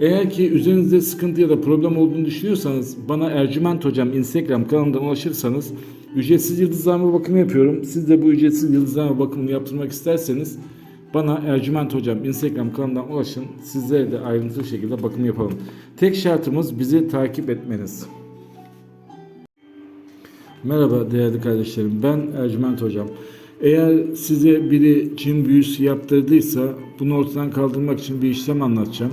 Eğer ki üzerinizde sıkıntı ya da problem olduğunu düşünüyorsanız bana Ercüment Hocam Instagram kanalından ulaşırsanız ücretsiz yıldızlama bakımı yapıyorum. Siz de bu ücretsiz yıldızlama bakımını yaptırmak isterseniz bana Ercüment Hocam Instagram kanalından ulaşın. Sizlere de ayrıntılı şekilde bakım yapalım. Tek şartımız bizi takip etmeniz. Merhaba değerli kardeşlerim. Ben Ercüment Hocam. Eğer size biri cin büyüsü yaptırdıysa bunu ortadan kaldırmak için bir işlem anlatacağım.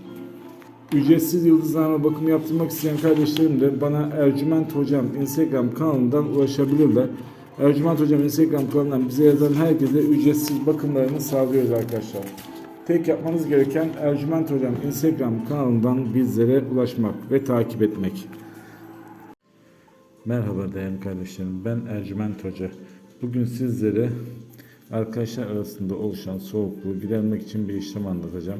ücretsiz yıldızlama bakımı yaptırmak isteyen kardeşlerim de bana Ercüment Hocam Instagram kanalından ulaşabilirler. Ercüment Hocam Instagram kanalından bize yazan herkese ücretsiz bakımlarını sağlıyoruz arkadaşlar. Tek yapmanız gereken Ercüment Hocam Instagram kanalından bizlere ulaşmak ve takip etmek. Merhaba değerli kardeşlerim. Ben Ercüment Hoca. Bugün sizlere arkadaşlar arasında oluşan soğukluğu gidermek için bir işlem anlatacağım.